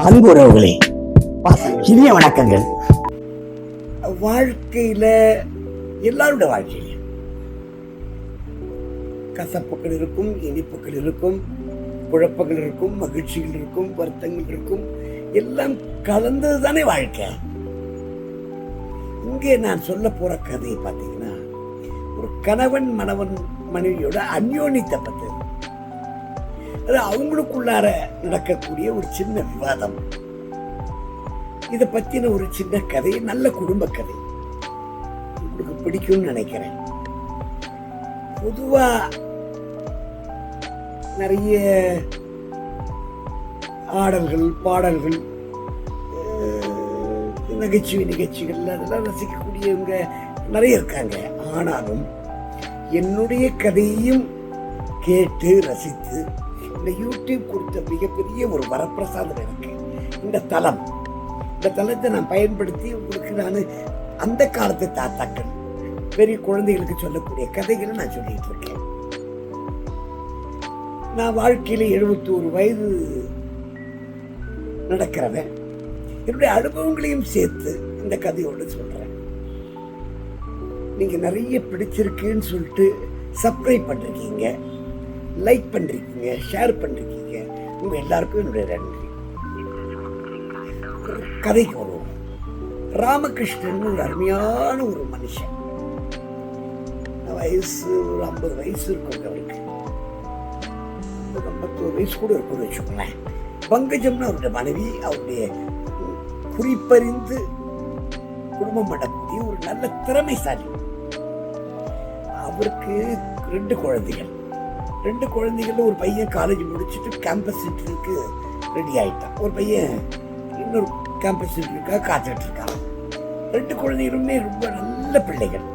அன்புறவுகளே இனிய வணக்கங்கள். வாழ்க்கையில் எல்லாரோட வாழ்க்கையில் கசப்புகள் இருக்கும் இனிப்புகள் இருக்கும் குழப்பங்கள் இருக்கும் மகிழ்ச்சிகள் இருக்கும் வருத்தங்கள் இருக்கும் எல்லாம் கலந்தது தானே வாழ்க்கை. இங்கே நான் சொல்ல போற கதையை பார்த்தீங்கன்னா ஒரு கணவன் மணவன் மனைவியோட அந்யோன்யத்தை பற்றி அது அவங்களுக்குள்ளார நடக்கக்கூடிய ஒரு சின்ன விவாதம். இதை பத்தின ஒரு சின்ன கதை நல்ல குடும்ப கதை. உங்களுக்கு பிடிக்கும்னு நினைக்கிறேன். பொதுவா நிறைய ஆடல்கள் பாடல்கள் நகைச்சுவை நிகழ்ச்சிகள் அதெல்லாம் ரசிக்கக்கூடியவங்க நிறைய இருக்காங்க. ஆனாலும் என்னுடைய கதையையும் கேட்டு ரசித்து இந்த யூடியூப் கொடுத்த மிகப்பெரிய ஒரு வரப்பிரசாதம் எனக்கு. இந்த தளம். இந்த தளத்தை நான் பயன்படுத்தி உங்களுக்கு நான் அந்த காலத்து தாத்தாக்கள் பெரிய குழந்தைகளுக்கு சொல்லக்கூடிய கதைகளை நான் சொல்லிட்டு இருக்கேன். நான் வாழ்க்கையில் எழுபத்தோரு வயது நடக்கிறவன். என்னுடைய அனுபவங்களையும் சேர்த்து இந்த கதையோடு சொல்றேன். நீங்க நிறைய பிடிச்சிருக்குன்னு சொல்லிட்டு சப்ஸ்கிரைப் பண்ணிருக்கீங்க. லைக் பண்ணிருக்கீங்க ஷேர் பண்ணிருக்கீங்க உங்கள் எல்லாருக்கும் என்னுடைய நன்றி. கதைக்கு வருவோம். ராமகிருஷ்ணன் ஒரு அருமையான ஒரு மனுஷன். வயசு ஒரு ஐம்பது வயசு இருக்கும் அவருக்கு. ஒரு ஐம்பத்தோரு வயசு கூட இருக்கும்னு வச்சுக்கோங்களேன். பங்கஜம்னு அவருடைய மனைவி அவருடைய குறிப்பறிந்து குடும்பம் பண்ணக்கூடிய ஒரு நல்ல திறமைசாலி. அவருக்கு ரெண்டு குழந்தைகள். ரெண்டு குழந்தைகளும் ஒரு பையன் காலேஜ் முடிச்சுட்டு கேம்பஸ் இன்டர்வியூக்கு ரெடி ஆயிட்டான். ஒரு பையன் இன்னொரு கேம்பஸ் இன்டர்வியூக்காக காத்துக்கிட்டு இருக்கான். ரெண்டு குழந்தைகளுமே ரொம்ப நல்ல பிள்ளைகள்.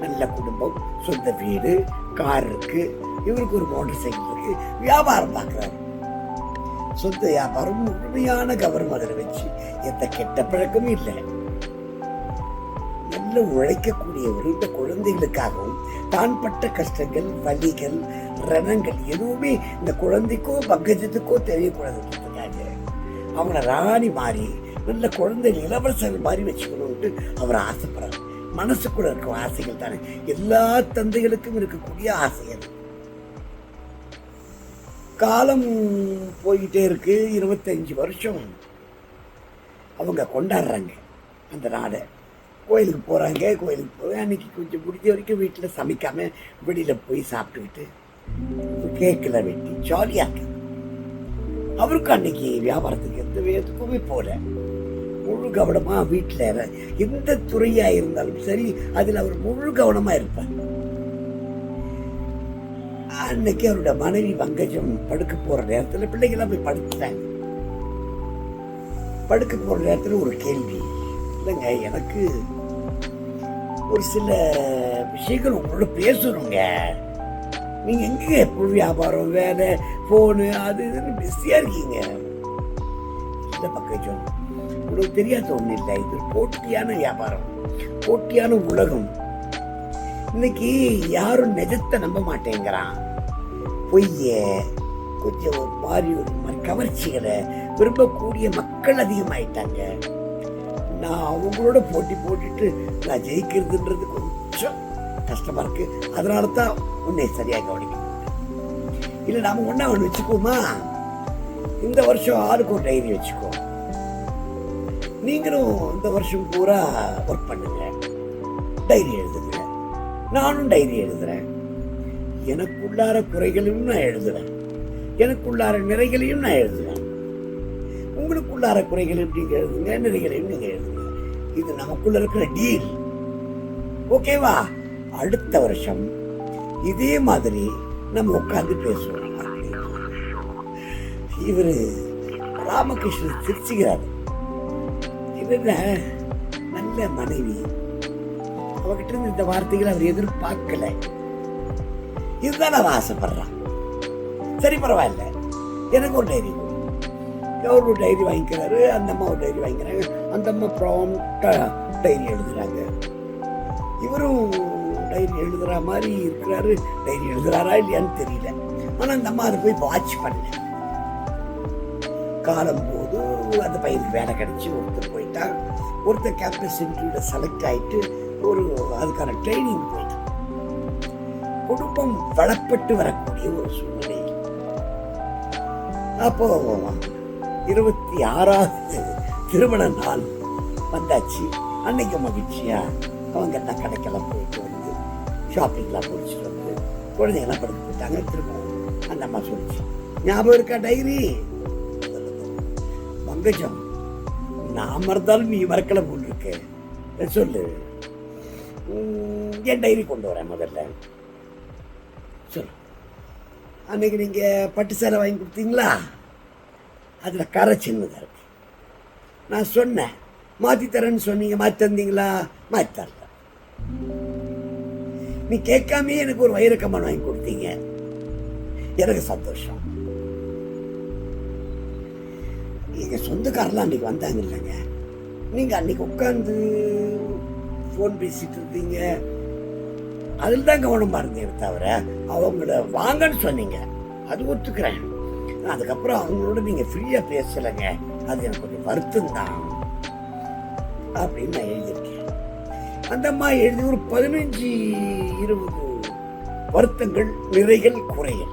நல்ல குடும்பம் சொந்த வீடு கார் இருக்கு. இவருக்கு ஒரு மோட்டர் சைக்கிள் இருக்கு. வியாபாரம் பார்க்குறாரு. சொந்த வியாபாரம் முழுமையான கவனம் அதில் வச்சு எந்த கெட்ட பழக்கமும் இல்லை. நல்ல உழைக்கக்கூடியவர் இந்த குழந்தைகளுக்காகவும் தான் பட்ட கஷ்டங்கள் வலிகள் ரணங்கள் எதுவுமே இந்த குழந்தைக்கோ பங்கஜத்துக்கோ தெரியக்கூடாது. அவனை ராணி மாறி நல்ல குழந்தை இளவரசர் மாதிரி வச்சுக்கணும்ட்டு அவர் ஆசைப்படுறார். மனசுக்குள்ள இருக்கும் ஆசைகள் தானே. எல்லா தந்தைகளுக்கும் இருக்கக்கூடிய ஆசை அது காலம் போயிட்டே இருக்கு. இருபத்தஞ்சு வருஷம். அவங்க கொண்டாடுறாங்க அந்த நாடை. கோயிலுக்கு போகிறாங்க கோயிலுக்கு போய் அன்னைக்கு கொஞ்சம் முடிஞ்ச வரைக்கும் வீட்டில் சமைக்காமல் வெளியில் போய் சாப்பிட்டுக்கிட்டு கேக்கில் வெட்டி ஜாலியாக இருக்கு. அவருக்கு அன்னைக்கு வியாபாரத்துக்கு எந்த எதுக்குமே போல முழு கவனமாக வீட்டில் எந்த துறையாக இருந்தாலும் சரி அதில் அவர் முழு கவனமாக இருப்பார். அன்னைக்கு அவரோட மனைவி வங்கஜம் படுக்க போற நேரத்துல பிள்ளைங்களாம் போய் படுத்துட்டாங்க. படுக்க போற நேரத்துல ஒரு கேள்வி. இல்லைங்க எனக்கு ஒரு சில விஷயங்கள் உங்களோட பேசணுங்க. நீங்கள் எங்கே எப்பொழுது வியாபாரம் வேலை ஃபோனு அது இதுன்னு பிஸியாக இருக்கீங்க? இந்த பக்கம் உங்களுக்கு தெரியாத ஒன்றும் இல்லை இது போட்டியான வியாபாரம் போட்டியான உலகம். இன்னைக்கு யாரும் நிஜத்தை நம்ப மாட்டேங்கிறான். பொய்ய கொஞ்சம் ஒரு மாதிரி ஒரு மாதிரி கவர்ச்சிகளை விரும்பக்கூடிய மக்கள் அதிகமாயிட்டாங்க. நான் அவங்களோட போட்டி போட்டுட்டு நான் ஜெயிக்கிறதுன்றது கொஞ்சம் கஷ்டமாக இருக்குது அதனால தான் உன்னை சரியா கவனிக்க இல்லை நாம ஒண்ணா ஒன்று வச்சுக்கோமா இந்த வருஷம் ஆளுக்கு ஒரு டைரி வச்சுக்கோ. நீங்களும் இந்த வருஷம் பூரா ஒர்க் பண்ணுங்க. டைரி எழுதுங்க. நானும் டைரி எழுதுறேன். எனக்குள்ளார குறைகளையும் நான் எழுதுறேன். எனக்குள்ளார நிறைகளையும் நான் எழுதுறேன். உங்களுக்குள்ளார குறைகளையும் நீங்கள் எழுதுங்க நிறைகளையும் நீங்கள் எழுதுங்க. இது நமக்குள்ள இருக்கிற டீல் ஓகேவா அடுத்த வருஷம் இதே மாதிரி நம்ம உட்காந்து பேசுவோம். இவர் ராமகிருஷ்ணன் சிரிச்சுக்கிறாரு. இவர நல்ல மனைவி. அவகிட்ட இருந்து இந்த வார்த்தைகளை அவர் எதிர்பார்க்கல. இதுதான் அவன் ஆசைப்படுறான். சரி பரவாயில்ல. எனக்கு ஒரு டைரி அவர் ஒரு டைரி வாங்கிக்கிறாரு அந்த அம்மா ஒரு டைரி வாங்கிக்கிறாங்க. அந்த அம்மா ப்ராம்ப்டா டைரி எழுதுகிறாங்க இவரும் டைரி எழுதுகிற மாதிரி இருக்கிறாரு. டைரி எழுதுறாரா இல்லையான்னு தெரியல. ஆனால் அந்த அம்மா அதை போய் வாட்ச் பண்ண காலம் போது அந்த பையனுக்கு வேலை கிடச்சி ஒருத்தர் போயிட்டான் ஒருத்தர் கேம்பஸ் இன்டர்வியூவில் செலக்ட் ஆயிட்டு ஒரு அதுக்கான ட்ரைனிங் போயிட்டான் குடும்பம் வளப்பட்டு வரக்கூடிய ஒரு சூழ்நிலை. அப்போ இருபத்தி ஆறாவது திருமண நாள் வந்தாச்சு. அன்னைக்கு மகிழ்ச்சியா? அவங்க என்ன கடைக்கெல்லாம் போயிட்டு ஷாப்பிங்லாம் முடிச்சுட்டு வந்து. குழந்தைங்களாம் படுத்து போட்டாங்க திரும்ப அந்த அம்மா சொல்லிச்சு ஞாபகம் இருக்கா டைரி? பங்கஜம் நான் மறந்தாலும் நீ மறக்கலை போட்டிருக்க சொல்லு. என் டைரி கொண்டு வரேன் முதல்ல? சொல்லு. அன்னைக்கு நீங்கள் பட்டு சேலை வாங்கி கொடுத்தீங்களா? அதில் கரை சின்னதாக இருக்கு. நான் சொன்னேன் மாற்றி தரேன்னு சொன்னீங்க மாற்றி தந்தீங்களா? மாற்றி தரல. நீ கேட்காமயே எனக்கு ஒரு வைர வாங்கி கொடுத்தீங்க. எனக்கு சந்தோஷம். எங்க சொந்தக்காரெல்லாம் அன்னைக்கு வந்தாங்க இல்லைங்க நீங்க அன்னைக்கு உட்காந்து ஃபோன் பேசிட்டு இருந்தீங்க அதில் தான் கவனமா இருந்தேன் தவிர அவங்கள வாங்கன்னு சொன்னீங்க. அது ஒத்துக்கிறேன். அதுக்கப்புறம் அவங்களோட நீங்க ஃப்ரீயா பேசலைங்க. அது எனக்கு கொஞ்சம் வருத்தம் தான் அப்படின்னு நான் எழுதியிருக்கேன். அந்த எழுதி ஒரு பதினஞ்சு இருபது வருத்தங்கள் நிறைகள் குறைகள்.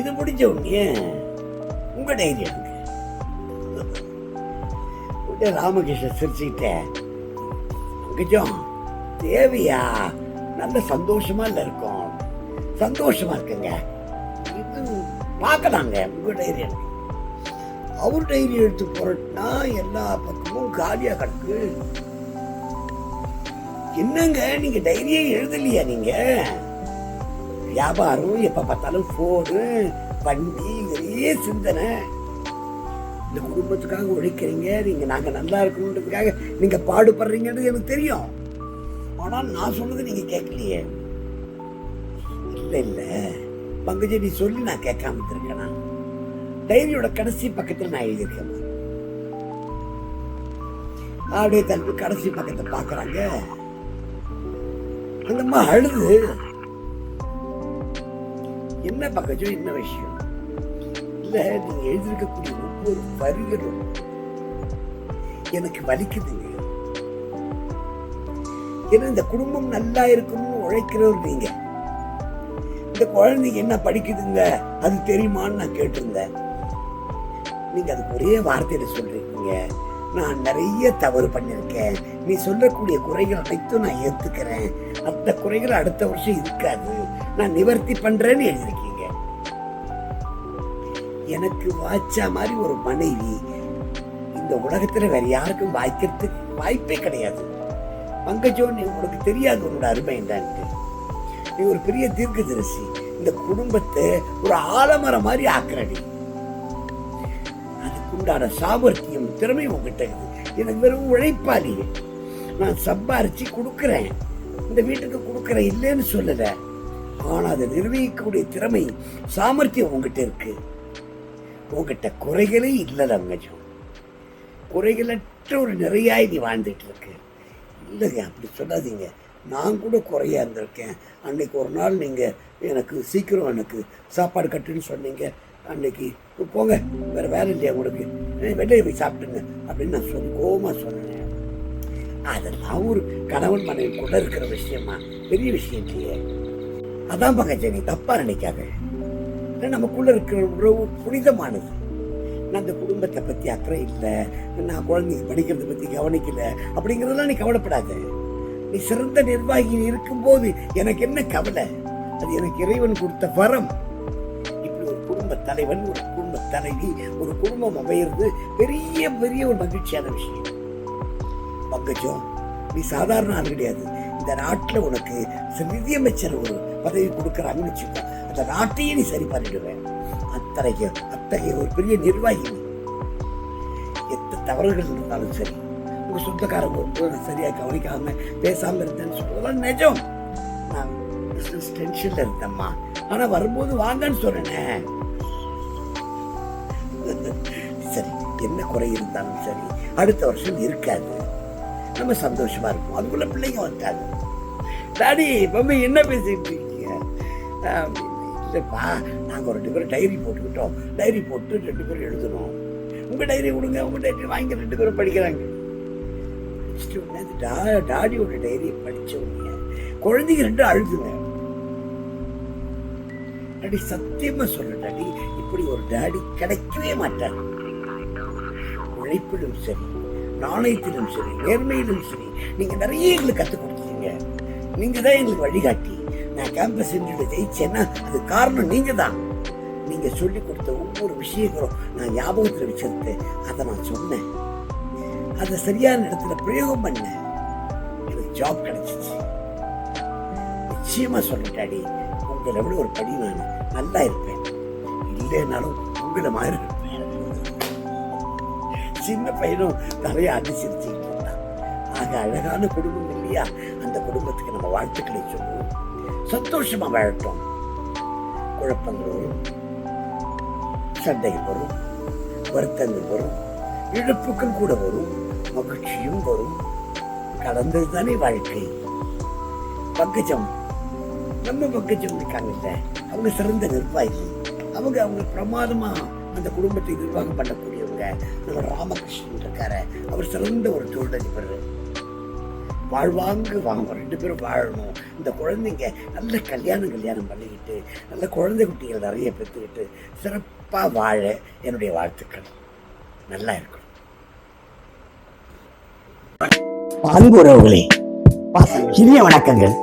இது முடிஞ்ச உடனே உங்க டைரி எடுங்க. உடனே ராமகிருஷ்ணன் சிரிச்சுக்கிட்டேன் தேவையா? நல்ல சந்தோஷமா இல்ல இருக்கும். சந்தோஷமா இருக்குங்க. இது பார்க்கலாங்க உங்க டைரி எடுங்க. அவர் டைரி எடுத்து போறோம்னா எல்லா பக்கமும் காலியாக கிடக்கு என்னங்க நீங்க டைரியே எழுதலையா நீங்க? வியாபாரம் எப்ப பார்த்தாலும் போனு வண்டி நிறைய சிந்தனை. இந்த குடும்பத்துக்காக உழைக்கிறீங்க நீங்க நாங்க நல்லா இருக்கணுன்றதுக்காக நீங்க பாடுபடுறீங்கன்றது எனக்கு தெரியும். ஆனால் நான் சொன்னது நீங்க கேட்கலையே. இல்லை இல்லை. பங்கஜ நீ சொல்லி நான் கேட்காம இருக்கேன் டைரியோட கடைசி பக்கத்தில் நான் எழுதியிருக்கேன். அப்படியே தள்ளி கடைசி பக்கத்தை பார்க்குறாங்க. அந்த அம்மா அழுது. என்ன பக்கச்சோ என்ன விஷயம்? இல்லை நீங்கள் எழுதியிருக்கக்கூடிய ஒவ்வொரு வரிகளும் எனக்கு வலிக்குதுங்க. ஏன்னா இந்த குடும்பம் நல்லா இருக்கணும்னு உழைக்கிறவர் நீங்க. இந்த குழந்தைங்க என்ன படிக்குதுங்க? அது தெரியுமான்னு நான் கேட்டிருந்தேன். நீங்க அதுக்கு ஒரே வார்த்தையில சொல்றீங்க. நான் நிறைய தவறு பண்ணியிருக்கேன். நீ சொல்லக்கூடிய குறைகள் அனைத்தும் நான் ஏற்றுக்கிறேன் அந்த குறைகள் அடுத்த வருஷம் இருக்காது. நான் நிவர்த்தி பண்றேன்னு எழுதியிருக்கீங்க. எனக்கு வாய்ச்சா மாதிரி ஒரு மனைவி இந்த உலகத்துல வேற யாருக்கும் வாய்க்கிறதுக்கு வாய்ப்பே கிடையாது. பங்கஜோ நீ உனக்கு தெரியாது உன்னோட அருமை என்னன்ட்டு. நீ ஒரு பெரிய தீர்க்கதரிசி. இந்த குடும்பத்தை ஒரு ஆலமரம் மாதிரி ஆக்குறடி. உண்டான சாமர்த்தியம் திறமை உங்ககிட்ட இருக்குது எனக்கு வெறும் உழைப்பாளி நான் சம்பாரிச்சு கொடுக்குறேன். இந்த வீட்டுக்கு கொடுக்குறேன் இல்லைன்னு சொல்லல. ஆனால் அதை நிர்வகிக்கக்கூடிய திறமை சாமர்த்தியம் உங்ககிட்ட இருக்கு. உங்ககிட்ட குறைகளே இல்லை ரங்கஜம் குறைகளற்ற ஒரு நிறையாய் நீ வாழ்ந்துட்டு இருக்கு. இல்லைங்க அப்படி சொல்லாதீங்க. நான் கூட குறையா இருந்திருக்கேன். அன்னைக்கு ஒரு நாள் நீங்கள் எனக்கு சீக்கிரம் எனக்கு சாப்பாடு கட்டுன்னு சொன்னீங்க. அன்னைக்கு போங்க வேறு வேலை இல்லையா உங்களுக்கு? வெளியே போய் சாப்பிட்டுங்க அப்படின்னு நான் சொல்லி கோபமாக சொன்னேன். அதெல்லாம் ஒரு கணவன் மனைவிக்குள்ள இருக்கிற விஷயமா? பெரிய விஷயம் இல்லையே. அதான் பங்கஜ நீ தப்பாக நினைக்காத. நமக்குள்ளே நமக்குள்ள இருக்கிற உறவு புனிதமானது. நான் அந்த குடும்பத்தை பற்றி அக்கறை இல்லை. நான் குழந்தைங்க படிக்கிறத பற்றி கவனிக்கலை. அப்படிங்கிறதெல்லாம் நீ கவலைப்படாத. நீ சிறந்த நிர்வாகி இருக்கும்போது எனக்கு என்ன கவலை? அது எனக்கு இறைவன் கொடுத்த வரம். குடும்ப தலைவன் ஒரு குடும்ப தலைவி ஒரு குடும்பம் அமையிறது பெரிய பெரிய ஒரு மகிழ்ச்சியான விஷயம். பங்கஜம் நீ சாதாரண ஆள் கிடையாது. இந்த நாட்டுல உனக்கு நிதியமைச்சர் ஒரு பதவி கொடுக்குறாங்கன்னு வச்சுக்கோ. அந்த நாட்டையே நீ சரி பண்ணிடுவேன் அத்தகைய அத்தகைய ஒரு பெரிய நிர்வாகி எத்தனை தவறுகள் இருந்தாலும் சரி உங்க சொந்தக்காரங்க வந்து நான் சரியா கவனிக்காம பேசாம இருந்தேன்னு சொல்றதெல்லாம் நிஜம். நான் பிசினஸ் டென்ஷன்ல இருந்தேம்மா. ஆனா வரும்போது வாங்கன்னு சொன்னேன். குறை இருந்தாலும் சரி அடுத்த வருஷம் இருக்காது. நம்ம சந்தோஷமா இருப்போம். அதுக்குள்ள பிள்ளைங்க வந்தாங்க. டாடி மம்மி என்ன பேசிட்டு இருக்கீங்க? அப்படின்னு, சரிப்பா நாங்கள் ரெண்டு பேரும் டைரி போட்டுக்கிட்டோம். டைரி போட்டு ரெண்டு பேரும் எழுதணும். உங்கள் டைரி கொடுங்க உங்கள் டைரி வாங்கி ரெண்டு பேரும் படிக்கிறாங்க. டா டாடியோட டைரியை படித்தவங்க உடனே குழந்தைங்க ரெண்டும் அழுதுங்க. டாடி சத்தியமாக சொல்றேன் டாடி. இப்படி ஒரு டாடி கிடைக்கவே மாட்டார். உழைப்பிலும் சரி நாணயத்திலும் சரி நேர்மையிலும் சரி நீங்கள் நிறைய எங்களுக்கு கற்றுக் கொடுத்துருங்க நீங்கள் தான் எங்களுக்கு வழிகாட்டி. நான் கேம்பஸ் இன்டர்வியூ ஜெயிச்சேன்னா அது காரணம் நீங்கள் தான் நீங்கள் சொல்லி கொடுத்த ஒவ்வொரு விஷயங்களும் நான் ஞாபகத்தில் வச்சிருந்து அதை நான் சொன்னேன். அதை சரியான இடத்துல பிரயோகம் பண்ணேன். எனக்கு ஜாப் கிடைச்சிச்சு. நிச்சயமாக சொல்லிட்டாடி உங்களை விட ஒரு படி நான் நல்லா இருப்பேன். இல்லைனாலும் உங்களை மாதிரி சின்ன பையனும் தலையை அடிச்சிருச்சுக்கிட்டு இருந்தான் ஆக அழகான குடும்பம் இல்லையா? அந்த குடும்பத்துக்கு நம்ம வாழ்த்துக்களை சொல்லுவோம். சந்தோஷமா வாழட்டும் குழப்பங்கள் வரும். சண்டைகள் வரும். வருத்தங்கள் வரும். இழப்புகள் கூட வரும். மகிழ்ச்சியும் வரும். கடந்தது தானே வாழ்க்கை. பங்கஜம். நம்ம பங்கஜம் இருக்காங்கல்ல. அவங்க சிறந்த நிர்வாகி. அவங்க அவங்க பிரமாதமா அந்த குடும்பத்தை நிர்வாகம் நம்ம ராமகிருஷ்ணன் இருக்காரு. அவர் சிறந்த ஒரு தொழிலதிபர் வாழ்வாங்க வாங்க ரெண்டு பேரும் வாழணும். இந்த குழந்தைங்க நல்ல கல்யாணம் கல்யாணம் பண்ணிக்கிட்டு நல்ல குழந்தை குட்டிகள் நிறைய பெற்றுக்கிட்டு சிறப்பாக வாழ என்னுடைய வாழ்த்துக்கள். நல்லா இருக்கணும். அன்பு உறவுகளே இனிய வணக்கங்கள்.